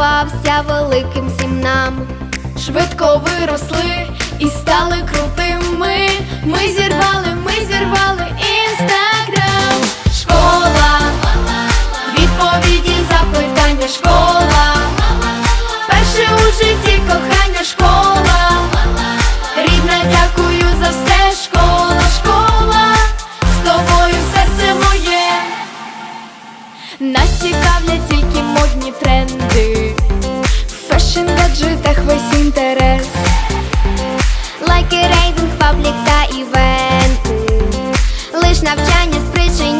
здавався великим всім нам. Швидко виросли і стали крутими. Ми зірвали, ми зірвали інстаграм. Школа, відповіді, запитання, школа. Перше у житті кохання школа. Рідна, дякую за все, школа, школа. З тобою серце моє. Нас цікавлять тільки модні тренди. В фешн гаджетах весь інтерес. Лайки, рейтинг, паблік та івенти. Лиш навчання спричиняє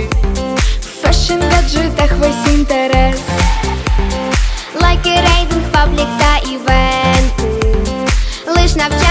В фешн гаджетах весь інтерес. Лайки, рейтинг, паблік та івенти. Лиш навчання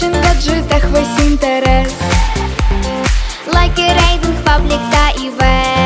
Кожен в гаджетах весь інтерес, лайки, рейтинг, паблік та івент.